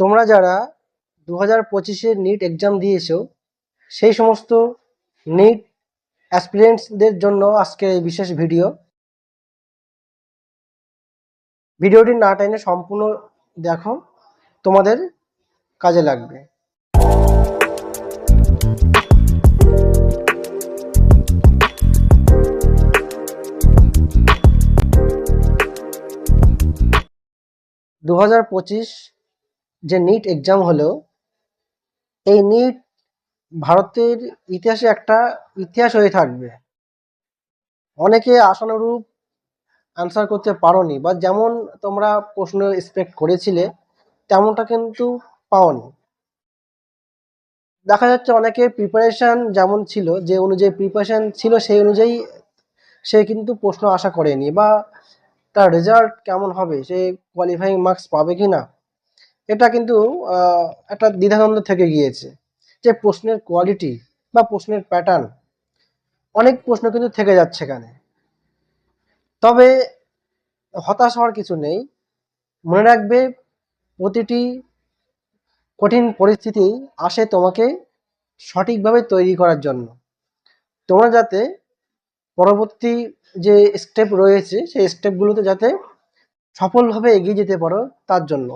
তোমরা যারা দু হাজার পঁচিশের নিট এক্সাম দিয়েছ, সেই সমস্ত নিট অ্যাসপিরেন্টসদের জন্য আজকের এই বিশেষ ভিডিও ভিডিওটি না টাইনে সম্পূর্ণ দেখো, তোমাদের কাজে লাগবে। দু হাজার পঁচিশ যে নিট এক্সাম হলো, এই নিট ভারতের ইতিহাসে একটা ইতিহাস হয়ে থাকবে। অনেকে আশানুরূপ আনসার করতে পারোনি বা যেমন তোমরা প্রশ্ন এক্সপেক্ট করেছিলে, তেমনটা কিন্তু পাওনি। দেখা যাচ্ছে অনেকে প্রিপারেশন যেমন ছিল, যে অনুযায়ী প্রিপারেশন ছিল সেই অনুযায়ী সে কিন্তু প্রশ্ন আশা করেনি বা তার রেজাল্ট কেমন হবে, সে কোয়ালিফাইং মার্কস পাবে কি না এটা কিন্তু একটা দ্বিধাদ্বন্দ্ব থেকে গিয়েছে যে প্রশ্নের কোয়ালিটি বা প্রশ্নের প্যাটার্ন অনেক প্রশ্ন কিন্তু থেকে যাচ্ছে এখানে। তবে হতাশ হওয়ার কিছু নেই। মনে রাখবে, প্রতিটি কঠিন পরিস্থিতি আসে তোমাকে সঠিকভাবে তৈরি করার জন্য। তোমরা যাতে পরবর্তী যে স্টেপ রয়েছে, সেই স্টেপগুলোতে যাতে সফলভাবে এগিয়ে যেতে পারো, তার জন্য।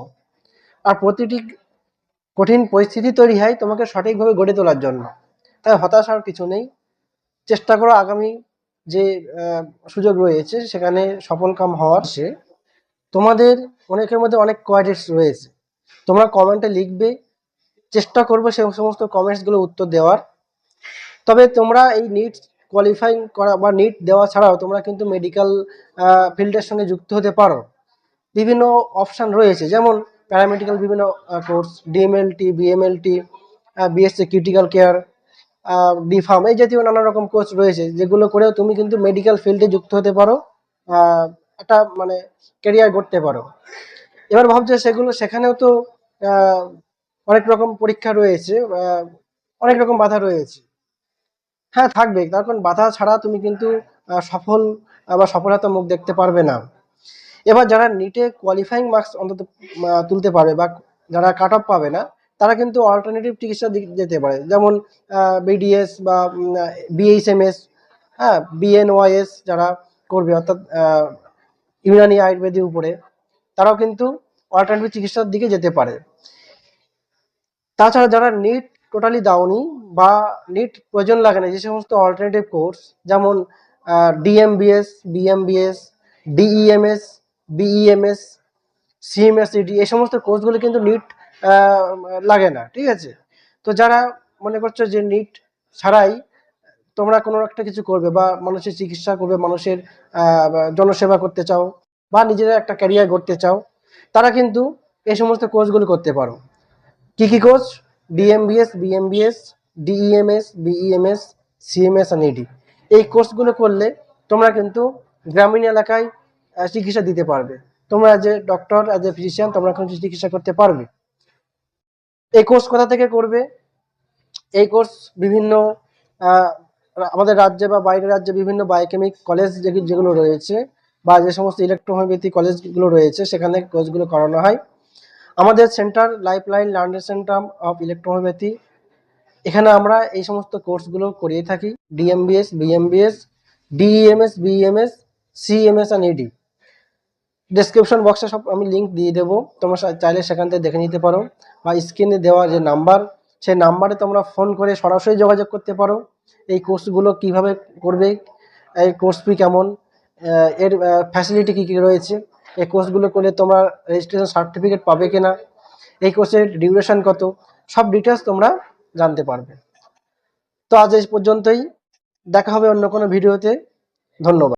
আর প্রতিটি কঠিন পরিস্থিতি তৈরি হয় তোমাকে সঠিকভাবে গড়ে তোলার জন্য। তাই হতাশ হওয়ার কিছু নেই। চেষ্টা করো আগামী যে সুযোগ রয়েছে সেখানে সফল কাম হওয়ার। সে তোমাদের অনেকের মধ্যে অনেক কোয়ালিটিস রয়েছে। তোমরা কমেন্টে লিখবে। চেষ্টা করব সে সমস্ত কমেন্টসগুলো উত্তর দেওয়ার। তবে তোমরা এই নিট কোয়ালিফাইং করা বা নিট দেওয়া ছাড়াও তোমরা কিন্তু মেডিকেল ফিল্ডের সঙ্গে যুক্ত হতে পারো। বিভিন্ন অপশান রয়েছে। যেমন প্যারামেডিক্যাল বিভিন্ন course DMLT BMLT BSc critical care B pharm এই জাতীয় নানা রকম কোর্স রয়েছে, যেগুলো করেও তুমি কিন্তু মেডিকেল ফিল্ডে যুক্ত হতে পারো একটা মানে ক্যারিয়ার গড়তে পারো। এবার ভাবছে সেগুলো, সেখানেও তো অনেক রকম পরীক্ষা রয়েছে অনেক রকম বাধা রয়েছে। হ্যাঁ থাকবে, তার কারণ বাধা ছাড়া তুমি কিন্তু সফল বা সফলতা মুখ দেখতে পারবে না। এবার যারা নিটে কোয়ালিফাইং মার্কস অন্তত তুলতে পারবে বা যারা কাট অফ পাবে না, তারা কিন্তু অল্টারনেটিভ চিকিৎসা যেতে পারে। যেমন বিডিএস বা বিএইচএমএস হ্যাঁ বিএনওয়াইএস যারা করবে, অর্থাৎ ইউনানি আয়ুর্বেদের উপরে, তারাও কিন্তু অল্টারনেটিভ চিকিৎসার দিকে যেতে পারে। তাছাড়া যারা নিট টোটালি দাওনি বা নিট প্রয়োজন লাগে না, যে সমস্ত অল্টারনেটিভ কোর্স যেমন ডিএমবিএস বিএমবিএস ডিইএমএস বিইএমএস সিএমএসইডি এই সমস্ত কোর্সগুলো কিন্তু নিট লাগে না, ঠিক আছে? তো যারা মনে করছ যে নিট ছাড়াই তোমরা কোনো একটা কিছু করবে বা মানুষের চিকিৎসা করবে, মানুষের জনসেবা করতে চাও বা নিজেরা একটা ক্যারিয়ার গড়তে চাও, তারা কিন্তু এই সমস্ত কোর্সগুলো করতে পারো। কি কি course? DMBS BMBS DEMS BEMS CMS আর ইডি এই কোর্সগুলো করলে তোমরা কিন্তু গ্রামীণ এলাকায় চিকিৎসা দিতে পারবে। তোমরা a doctor as a physician তোমরা কিন্তু চিকিৎসা করতে পারবে। এই কোর্স কোথা থেকে করবে? এই কোর্স বিভিন্ন আমাদের রাজ্যে বা বাইরের রাজ্যে বিভিন্ন বায়োকেমিক কলেজ যেগুলো রয়েছে বা যে সমস্ত ইলেকট্রোহোমিওপ্যাথি কলেজগুলো রয়েছে, সেখানে কোর্সগুলো করানো হয়। আমাদের centre Life Line Learning Centre of electrohomeopathy এখানে আমরা এই সমস্ত কোর্সগুলো করিয়ে থাকি। DMBS BMBS DEMS BMS CMS and ED description বক্সে সব আমি লিঙ্ক দিয়ে দেবো। তোমরা চাইলে সেখান থেকে দেখে নিতে পারো। বা স্ক্রিনে দেওয়া যে নাম্বার সেই নাম্বারে তোমরা ফোন করে সরাসরি যোগাযোগ করতে পারো। এই কোর্সগুলো কীভাবে করবে এই কোর্স ফি কেমন এর ফ্যাসিলিটি কী কী রয়েছে, এই কোর্সগুলো করলে তোমরা রেজিস্ট্রেশন সার্টিফিকেট পাবে কিনা, এই কোর্সের ডিউরেশন কত, সব ডিটেলস তোমরা জানতে পারবে। তো আজ এই পর্যন্তই। দেখা হবে অন্য কোনো ভিডিওতে ধন্যবাদ।